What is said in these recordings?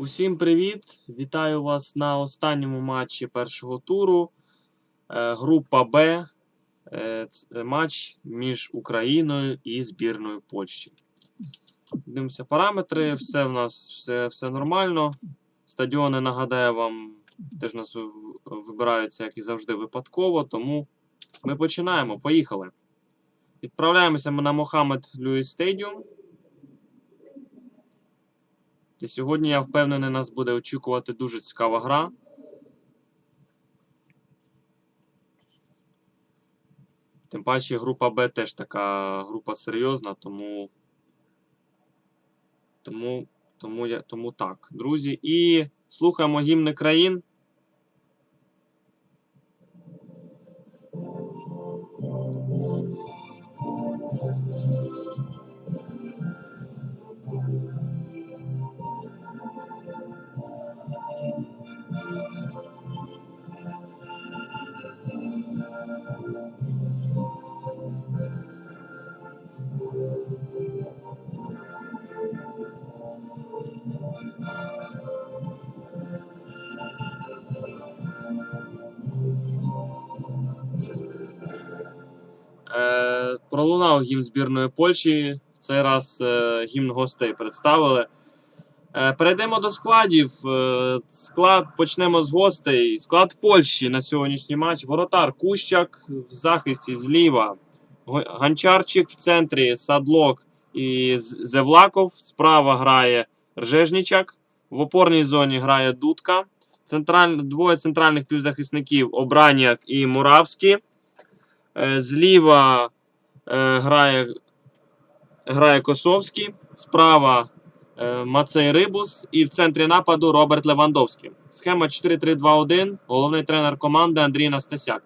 Усім привіт! Вітаю вас на останньому матчі першого туру. Е, Група Б. Е, ц- Матч між Україною і збірною Польщі. Дивимося параметри, все в нас все, все нормально. Стадіони, нагадаю вам, теж нас вибираються, як і завжди, випадково, тому ми починаємо. Поїхали. Відправляємося ми на Мохаммед Льюіс Стадіум. І сьогодні, я впевнений, нас буде очікувати дуже цікава гра. Тим паче група Б теж така група серйозна, тому. Тому, тому, я, тому так, друзі. І слухаємо гімни країн. Пролунав гімн збірної Польщі. В цей раз е, гімн гостей представили. Е, перейдемо до складів. Е, склад почнемо з гостей. Склад Польщі на сьогоднішній матч. Воротар Кущак в захисті зліва. Ганчарчик в центрі, Садлок і Зевлаков. Справа грає Ржежнічак. В опорній зоні грає Дудка. Централь... Двоє центральних півзахисників Обраняк і Муравський. Зліва грає, грає Косовський, справа е, Мацей Рибус і в центрі нападу Роберт Левандовський. Схема 4-3-2-1. Головний тренер команди Андрій Настасяк.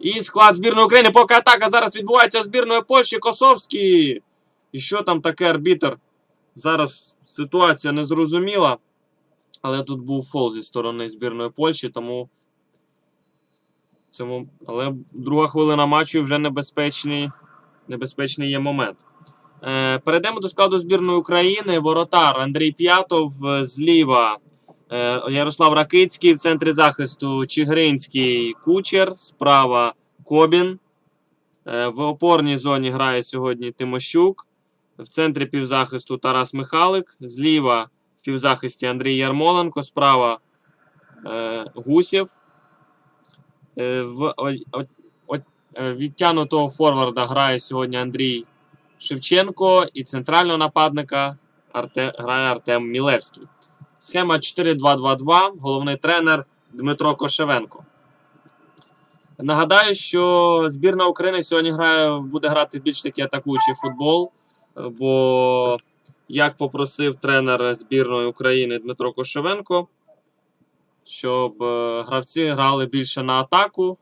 І склад збірної України. Поки атака зараз відбувається збірної Польщі. Косовський. І що там таке арбітр? Зараз ситуація незрозуміла. Але тут був фол зі сторони збірної Польщі, тому цьому, але друга хвилина матчу вже небезпечний, небезпечний є момент. Е, перейдемо до складу збірної України. Воротар Андрій П'ятов е, зліва. Е, Ярослав Ракицький в центрі захисту Чигринський Кучер. Справа Кобін. В опорній зоні грає сьогодні Тимощук. В центрі півзахисту Тарас Михалик. Зліва в півзахисті Андрій Ярмоленко. Справа Гусєв. В е, відтягнутого форварда грає сьогодні Андрій Шевченко і центрального нападника Арте, грає Артем Мілевський. Схема 4-2-2-2. Головний тренер Дмитро Кошевенко. Нагадаю, що збірна України сьогодні грає, буде грати більш такий атакуючий футбол, бо, як попросив тренер збірної України Дмитро Кошевенко, щоб е, гравці грали більше на атаку,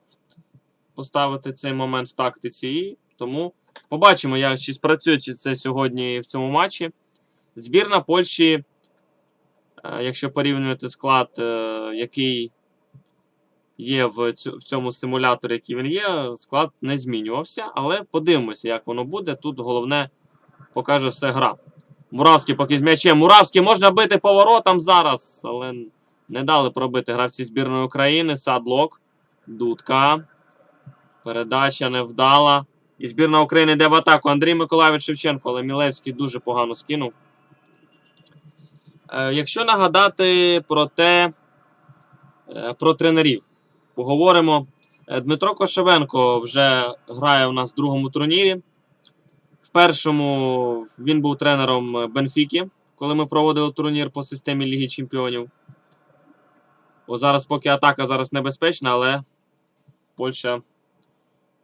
поставити цей момент в тактиці. І тому побачимо, як чи спрацює чи це сьогодні в цьому матчі. Збірна Польщі, е, якщо порівнювати склад, е, який є в цьому симуляторі, який він є, склад не змінювався. Але подивимося, як воно буде. Тут головне покаже все гра. Муравський поки з м'ячем. Муравський можна бити поворотом зараз, але не дали пробити гравці збірної України. Садлок, Дудка. Передача невдала. І збірна України йде в атаку. Андрій Миколаївич Шевченко, але Мілевський дуже погано скинув. Е, якщо нагадати про те, е, про тренерів, поговоримо. Е, Дмитро Кошевенко вже грає у нас в другому турнірі. В першому він був тренером Бенфіки, коли ми проводили турнір по системі Ліги Чемпіонів. О, зараз поки атака зараз небезпечна, але Польща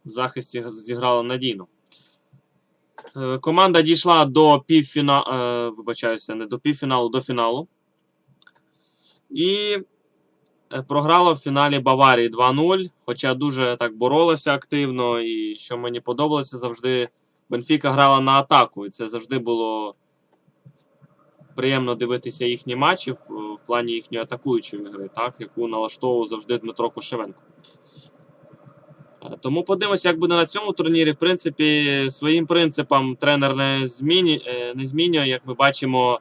в захисті зіграла надійно. Е, Команда дійшла до півфіналу, е, вибачаюся, не до півфіналу, до фіналу. І е, програла в фіналі Баварії 2-0. Хоча дуже так боролася активно, і що мені подобалося, завжди Бенфіка грала на атаку. І це завжди було приємно дивитися їхні матчі в, плані їхньої атакуючої гри, так, яку налаштовував завжди Дмитро Кошевенко. Е, Тому подивимося, як буде на цьому турнірі. В принципі, своїм принципам тренер не, зміні, е, не змінює. Як ми бачимо,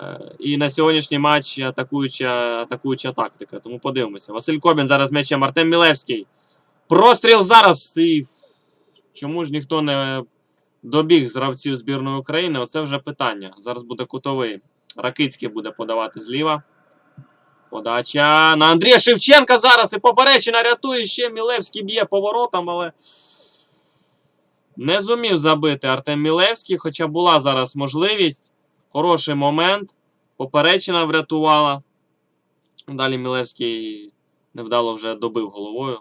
Е, І на сьогоднішній матч атакуюча, атакуюча тактика. Тому подивимося. Василь Кобін зараз з м'ячем. Артем Мілевський. Простріл зараз. І чому ж ніхто не добіг з гравців збірної України? Оце вже питання. Зараз буде кутовий. Ракицький буде подавати зліва. Подача на Андрія Шевченка зараз і поперечина рятує ще Мілевський б'є поворотом, але не зумів забити Артем Мілевський, хоча була зараз можливість. Хороший момент. Поперечина врятувала. Далі Мілевський невдало вже добив головою.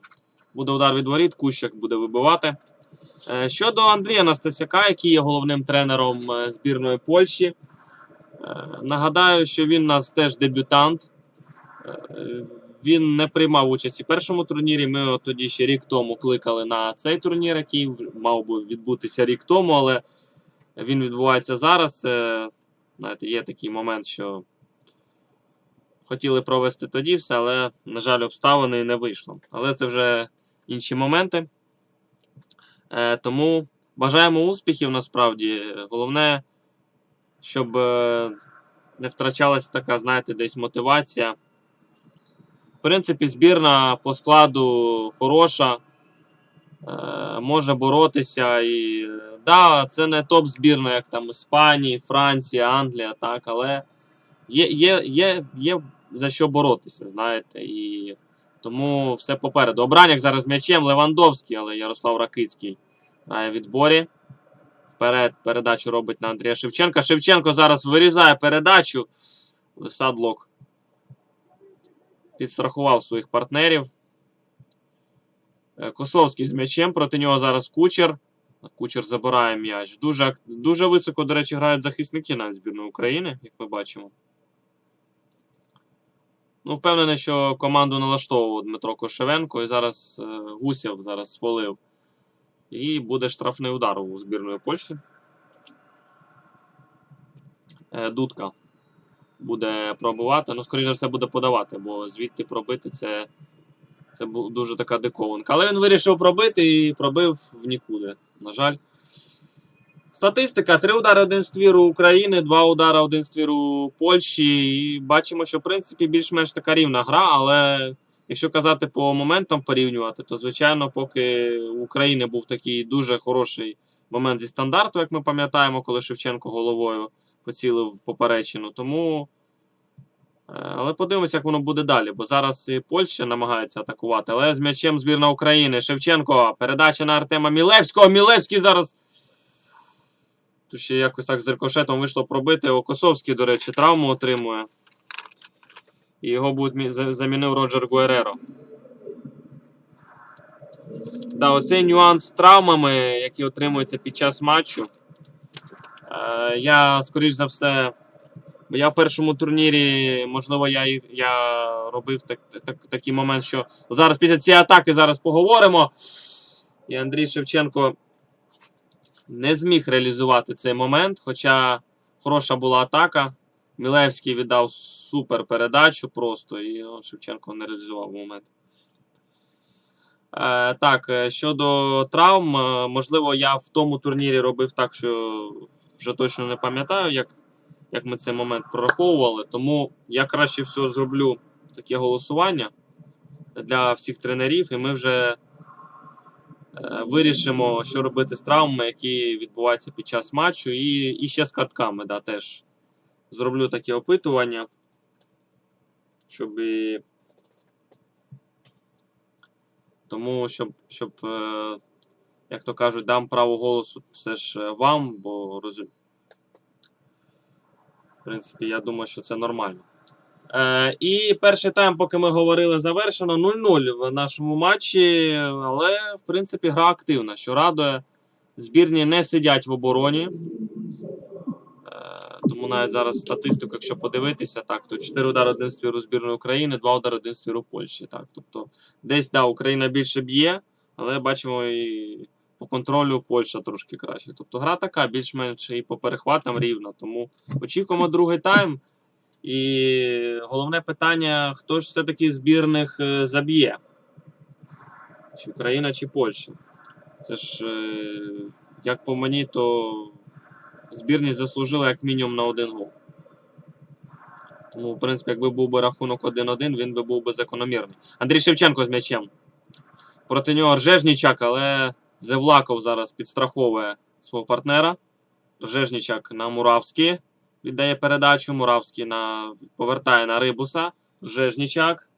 Буде удар від воріт, Кущак буде вибивати. Е, Щодо Андрія Настасяка, який є головним тренером е, збірної Польщі. Е, Нагадаю, що він у нас теж дебютант. Е, Він не приймав участь у першому турнірі. Ми його тоді ще рік тому кликали на цей турнір, який мав би відбутися рік тому, але він відбувається зараз. Знаєте, є такий момент, що хотіли провести тоді все, але, на жаль, обставини не вийшло. Але це вже інші моменти. Е, Тому бажаємо успіхів насправді. Головне, щоб е, не втрачалася така, знаєте, десь мотивація. Принципі, збірна по складу хороша, е, може боротися. І, да, це не топ-збірна, як там Іспанія, Франція, Англія, так, але є, є, є, є за що боротися, знаєте. І тому все попереду. Обраняк зараз м'ячем Левандовський, але Ярослав Ракицький грає в відборі. Вперед передачу робить на Андрія Шевченка. Шевченко зараз вирізає передачу. Садлок підстрахував своїх партнерів. Е, Косовський з м'ячем. Проти нього зараз кучер. Кучер забирає м'яч. Дуже, дуже високо, до речі, грають захисники навіть збірної України, як ми бачимо. Ну, впевнений, що команду налаштовував Дмитро Кошевенко і зараз е, Гусєв зараз свалив. І буде штрафний удар у збірної Польщі. Е, Дудка буде пробувати. Ну, скоріше все, буде подавати, бо звідти пробити це, це дуже така диковинка. Але він вирішив пробити і пробив в нікуди. На жаль. Статистика: три удари один з твіру України, два удари один з твіру Польщі. І бачимо, що в принципі більш-менш така рівна гра, але якщо казати по моментам порівнювати, то звичайно, поки у України був такий дуже хороший момент зі стандарту, як ми пам'ятаємо, коли Шевченко головою поцілив поперечину. Тому. е, Але подивимося, як воно буде далі, бо зараз і Польща намагається атакувати. Але з м'ячем збірна України. Шевченко. Передача на Артема Мілевського. Мілевський зараз. Тут ще якось так з рикошетом вийшло пробити. Окосовський, до речі, травму отримує. І його будуть замінив Роджер Гуереро. Да, оцей нюанс з травмами, які отримуються під час матчу. Е, я, скоріш за все, я в першому турнірі, можливо, я, я робив так, так, такий момент, що зараз після цієї атаки зараз поговоримо. І Андрій Шевченко не зміг реалізувати цей момент, хоча хороша була атака. Мілевський віддав супер передачу просто, і ну, Шевченко не реалізував момент. Е, так, е, щодо травм, е, можливо, я в тому турнірі робив так, що вже точно не пам'ятаю, як, як ми цей момент прораховували. Тому я краще всього зроблю таке голосування для всіх тренерів, і ми вже вирішимо, що робити з травмами, які відбуваються під час матчу, і, і ще з картками. Да, теж зроблю таке опитування, щоб тому, щоб, щоб е, як то кажуть, дам право голосу все ж е, вам, бо розум... в принципі, я думаю, що це нормально. Е, і перший тайм, поки ми говорили, завершено 0-0 в нашому матчі, але в принципі гра активна, що радує. Збірні не сидять в обороні. Тому навіть зараз статистику, якщо подивитися, так, то 4 удари один з твіру збірної України, 2 удари один з твіру Польщі. Так, тобто десь да, Україна більше б'є, але бачимо і по контролю Польща трошки краще. Тобто гра така, більш-менш і по перехватам рівна. Тому очікуємо другий тайм. І головне питання: хто ж все-таки збірних е, заб'є? Чи Україна, чи Польща? Це ж, е, як по мені, то збірні заслужили як мінімум на один гол. Тому, в принципі, якби був би рахунок 1-1, він би був би закономірний. Андрій Шевченко з м'ячем. Проти нього Ржежнічак, але Зевлаков зараз підстраховує свого партнера. Ржежнічак на Муравський віддає передачу. Муравський на... повертає на Рибуса. Ржежнічак.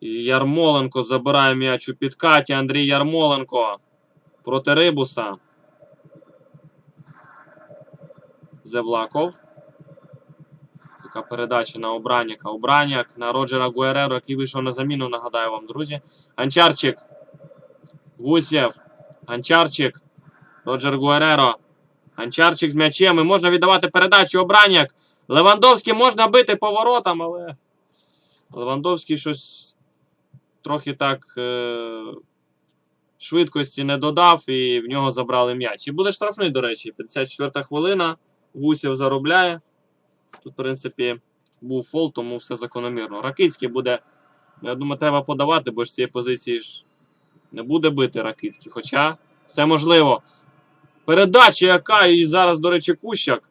Ярмоленко забирає м'яч у підкаті. Андрій Ярмоленко проти Рибуса. Зевлаков. Яка передача на Обраняка. Обраняк на Роджера Гуереро, який вийшов на заміну, нагадаю вам, друзі. Гончарчик. Гусєв. Гончарчик. Роджер Гуереро. Гончарчик з м'ячем. І можна віддавати передачу. Обраняк. Левандовський можна бити поворотом, але. Левандовський щось трохи так е... швидкості не додав, і в нього забрали м'яч. І буде штрафний, до речі. 54 хвилина. Гусєв заробляє. Тут, в принципі, був фол, тому все закономірно. Ракицький буде. Я думаю, треба подавати, бо ж цієї позиції ж не буде бити Ракицький. Хоча все можливо. Передача, яка і зараз, до речі, Кущак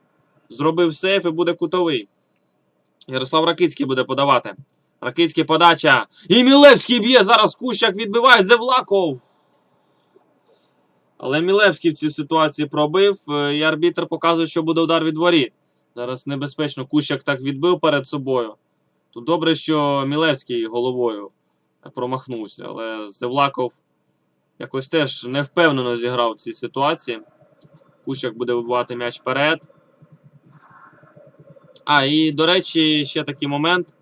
зробив сейф і буде кутовий. Ярослав Ракицький буде подавати. Ракицький подача. І Мілевський б'є. Зараз Кущак відбиває Зевлаков. Але Мілевський в цій ситуації пробив. е, І арбітр показує, що буде удар від воріт. Зараз небезпечно. Кущак так відбив перед собою. Тут добре, що Мілевський головою промахнувся. Але Зевлаков якось теж невпевнено зіграв в цій ситуації. Кущак буде вибивати м'яч вперед. А, і, до речі, ще такий момент.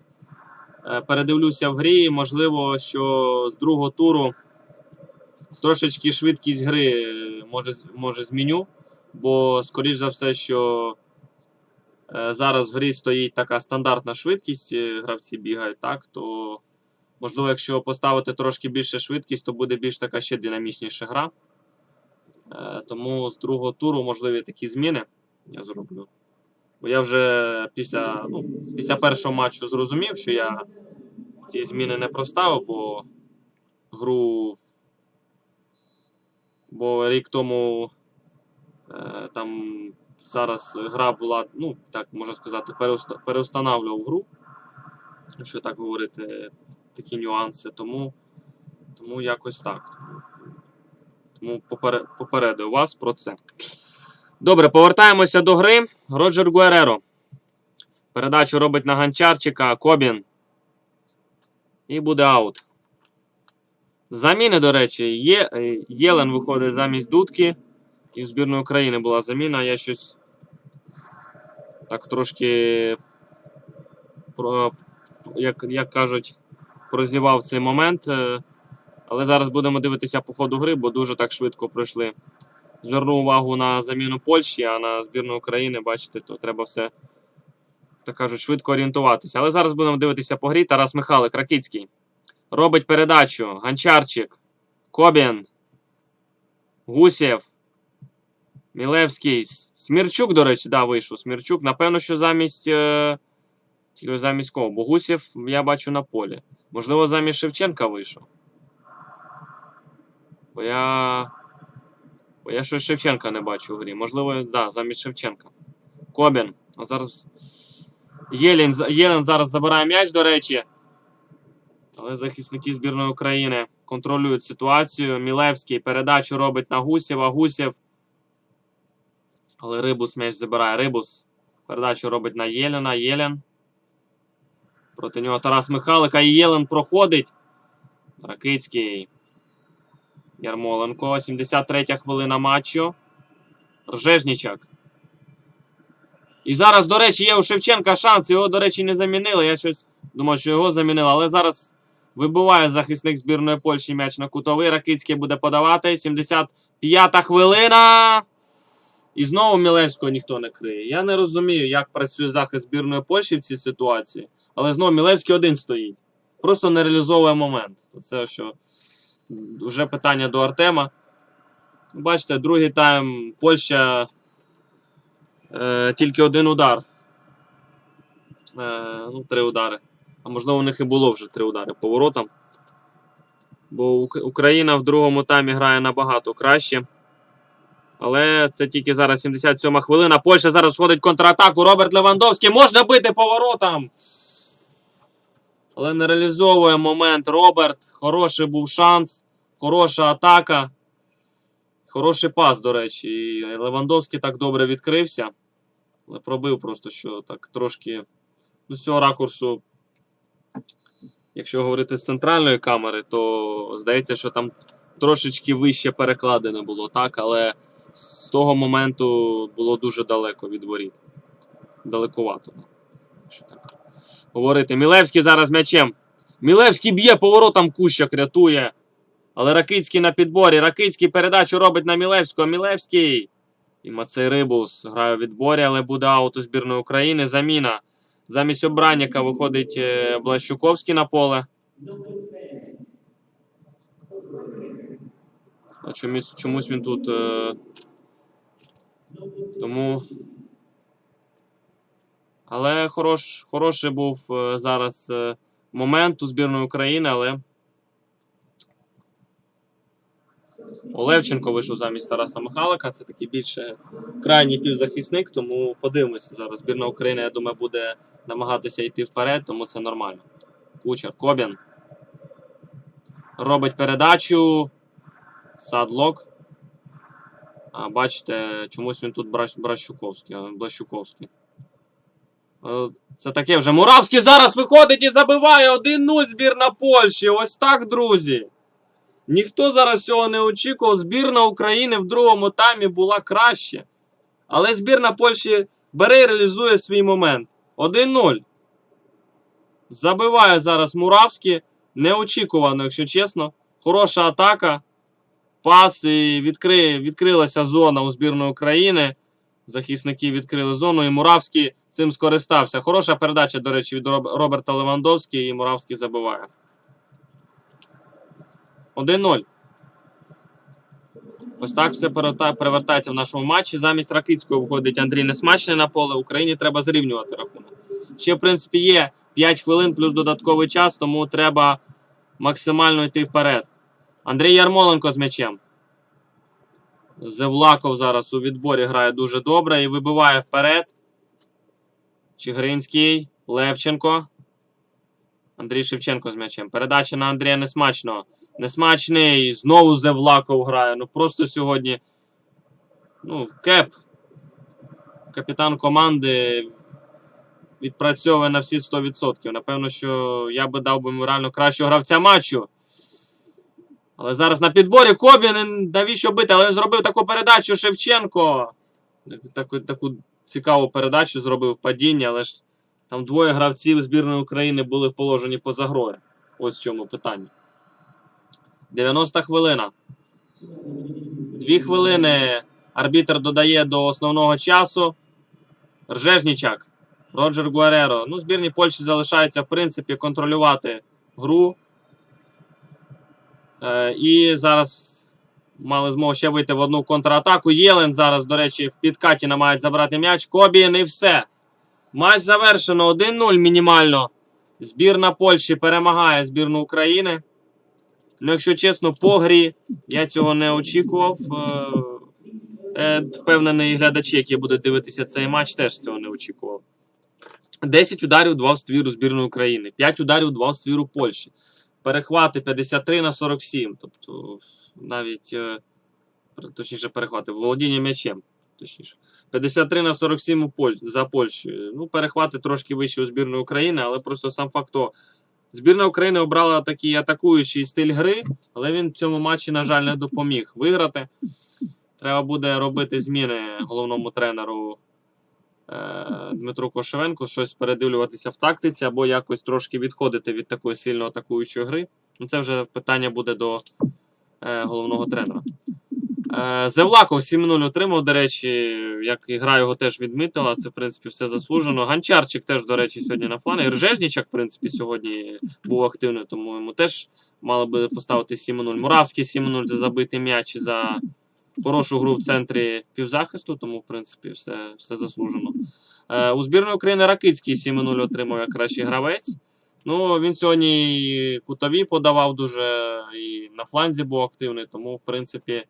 Е, Передивлюся в грі. Можливо, що з другого туру трошечки швидкість гри е, може, може зміню. Бо, скоріш за все, що е, зараз в грі стоїть така стандартна швидкість, е, гравці бігають, так, то можливо, якщо поставити трошки більше швидкість, то буде більш така ще динамічніша гра. Тому з другого туру можливі такі зміни я зроблю. Бо я вже після, ну, після першого матчу зрозумів, що я ці зміни не проставив, бо гру. Бо рік тому е, там зараз гра була, ну, так можна сказати, переуста- переустанавлював гру. Якщо так говорити, такі нюанси. Тому, тому якось так. Тому попередив вас про це. Добре, повертаємося до гри. Роджер Гуереро. Передачу робить на Ганчарчика. Кобін. І буде аут. Заміни, до речі, є. е, Єлен виходить замість дудки. І в збірної України була заміна. Я щось так трошки, про, як, як кажуть, прозівав цей момент. е, Але зараз будемо дивитися по ходу гри, бо дуже так швидко пройшли. Звернув увагу на заміну Польщі, а на збірну України, бачите, то треба все, так кажуть, швидко орієнтуватися. Але зараз будемо дивитися по грі. Тарас Михайлик, Ракицький. Робить передачу. Ганчарчик. Кобін. Гусєв. Мілевський. Смірчук, до речі, да, вийшов. Смірчук. Напевно, що замість. Е... Тільки замість кого? Бо Гусєв я бачу на полі. Можливо, замість Шевченка вийшов. Бо я. Бо я щось Шевченка не бачу в грі. Можливо, да, замість Шевченка. Кобін. А зараз. Єлін, Єлен зараз забирає м'яч, до речі. Захисники збірної України контролюють ситуацію. Мілевський передачу робить на. Гусєв. Але Рибус м'яч забирає. Рибус. Передачу робить на Єлена. Єлен. Проти нього Тарас Михайлика. І Єлен проходить. Ракицький. Ярмоленко. 73 хвилина матчу. Ржежнічак. І зараз, до речі, є у Шевченка шанс. Його, до речі, не замінили. Я щось думав, що його замінили. Але зараз вибиває захисник збірної Польщі м'яч на кутовий. Ракицький буде подавати. 75-та хвилина. І знову Мілевського ніхто не криє. Я не розумію, як працює захист збірної Польщі в цій ситуації. Але знову Мілевський один стоїть. Просто не реалізовує момент. Це що вже питання до Артема. Бачите, другий тайм Польща е, тільки один удар. Е, ну, три удари. А можливо, у них і було вже три удари поворотом. Бо Україна в другому таймі грає набагато краще. Але це тільки зараз 77 хвилина. Польща зараз входить контратаку. Роберт Левандовський можна бити поворотом. Але не реалізовує момент Роберт. Хороший був шанс. Хороша атака. Хороший пас, до речі. І Левандовський так добре відкрився. Але пробив просто, що так трошки. Ну, з цього ракурсу, якщо говорити з центральної камери, то здається, що там трошечки вище перекладене було, так, але з того моменту було дуже далеко від воріт. Далекувато. Якщо так говорити. Мілевський зараз м'ячем. Мілевський б'є поворотом Кущак рятує. Але Ракицький на підборі. Ракицький передачу робить на Мілевського. Мілевський. І Мацей Рибус грає у відборі, але буде аут у збірної України. Заміна. Замість обранника виходить е, Блащуковський на поле. А чомусь, чомусь він тут. Е... Тому. Але хорош, хороший був е, зараз момент у збірної України, але. Олевченко вийшов замість Тараса Михалика. Це такий більше крайній півзахисник, тому подивимося зараз. Збірна України, я думаю, буде намагатися йти вперед, тому це нормально. Кучер, Кобін. Робить передачу. Садлок. А, бачите, чомусь він тут Бращуковський. Е, Це таке вже. Муравський зараз виходить і забиває 1-0 збірна Польщі. Ось так, друзі. Ніхто зараз цього не очікував. Збірна України в другому таймі була краще. Але збірна Польщі бере і реалізує свій момент. 1-0. Забиває зараз Муравський. Неочікувано, якщо чесно. Хороша атака. Пас і відкри... відкрилася зона у збірної України. Захисники відкрили зону, і Муравський цим скористався. Хороша передача, до речі, від Роберта Левандовського, і Муравський забиває. 1-0. Ось так все перевертається в нашому матчі. Замість Ракицького виходить Андрій Несмачний на поле. Україні треба зрівнювати рахунок. Ще, в принципі, є 5 хвилин плюс додатковий час, тому треба максимально йти вперед. Андрій Ярмоленко з м'ячем. Зевлаков зараз у відборі грає дуже добре і вибиває вперед. Чигиринський, Левченко. Андрій Шевченко з м'ячем. Передача на Андрія Несмачного. Несмачний. Знову Зевлаков грає. Ну просто сьогодні. Ну, кеп. Капітан команди відпрацьовує на всі 100%. Напевно, що я би дав би йому реально кращого гравця матчу. Але зараз на підборі Кобін, навіщо бити? Але він зробив таку передачу Шевченко. Таку, таку цікаву передачу зробив падіння, але ж там двоє гравців збірної України були в положенні поза грою. Ось в чому питання. 90 хвилина. Дві хвилини арбітр додає до основного часу. Ржежнічак. Роджер Гуареро. Ну, збірній Польщі залишається, в принципі, контролювати гру. Е, і зараз мали змогу ще вийти в одну контратаку. Єлен зараз, до речі, в підкаті намагається забрати м'яч. Кобін і все. Матч завершено 1-0 мінімально. Збірна Польщі перемагає збірну України. Ну, якщо чесно, по грі я цього не очікував. Е, Впевнений, глядачі, які будуть дивитися цей матч, теж цього не очікував. 10 ударів, 2 в ствіру збірної України, 5 ударів, 2 в ствіру Польщі. Перехвати 53 на 47. Тобто навіть е, точніше перехвати, володіння м'ячем. Точніше. 53 на 47 за Польщею. Ну, перехвати трошки вище у збірної України, але просто сам факт то. Збірна України обрала такий атакуючий стиль гри, але він в цьому матчі, на жаль, не допоміг виграти. Треба буде робити зміни головному тренеру е, Дмитру Кошевенку, щось передивлюватися в тактиці або якось трошки відходити від такої сильно атакуючої гри. Ну, це вже питання буде до е, головного тренера. Е, Зевлаков 7-0 отримав, до речі, як і гра його теж відмітила, це в принципі все заслужено. Ганчарчик теж, до речі, сьогодні на флані. Ржежнічак, в принципі, сьогодні був активний, тому йому теж мали би поставити 7-0. Муравський 7-0 за забитий м'яч і за хорошу гру в центрі півзахисту, тому, в принципі, все, все заслужено. Е, у збірної України Ракицький 7-0 отримав як кращий гравець. Ну, він сьогодні і кутові подавав дуже, і на фланзі був активний, тому, в принципі,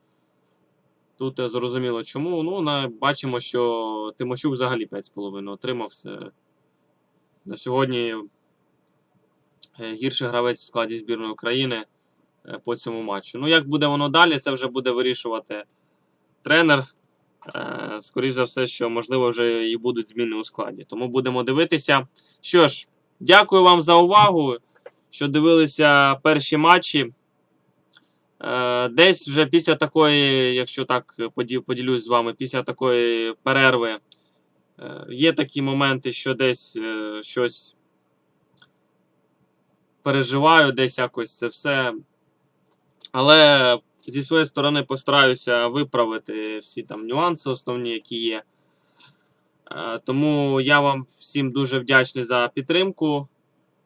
Тут зрозуміло чому. Ну, на, бачимо, що Тимощук взагалі 5,5 отримав. На сьогодні е, гірший гравець в складі збірної України е, по цьому матчу. Ну, як буде воно далі, це вже буде вирішувати тренер. Е, Скоріше за все, що можливо вже і будуть зміни у складі. Тому будемо дивитися. Що ж, дякую вам за увагу, що дивилися перші матчі. Е, Десь вже після такої, якщо так поділюсь з вами, після такої перерви е, є такі моменти, що десь е, щось переживаю, десь якось це все. Але зі своєї сторони постараюся виправити всі там нюанси основні, які є. Тому я вам всім дуже вдячний за підтримку.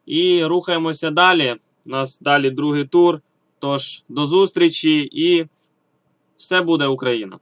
І рухаємося далі. У нас далі другий тур. Тож до зустрічі і все буде Україна!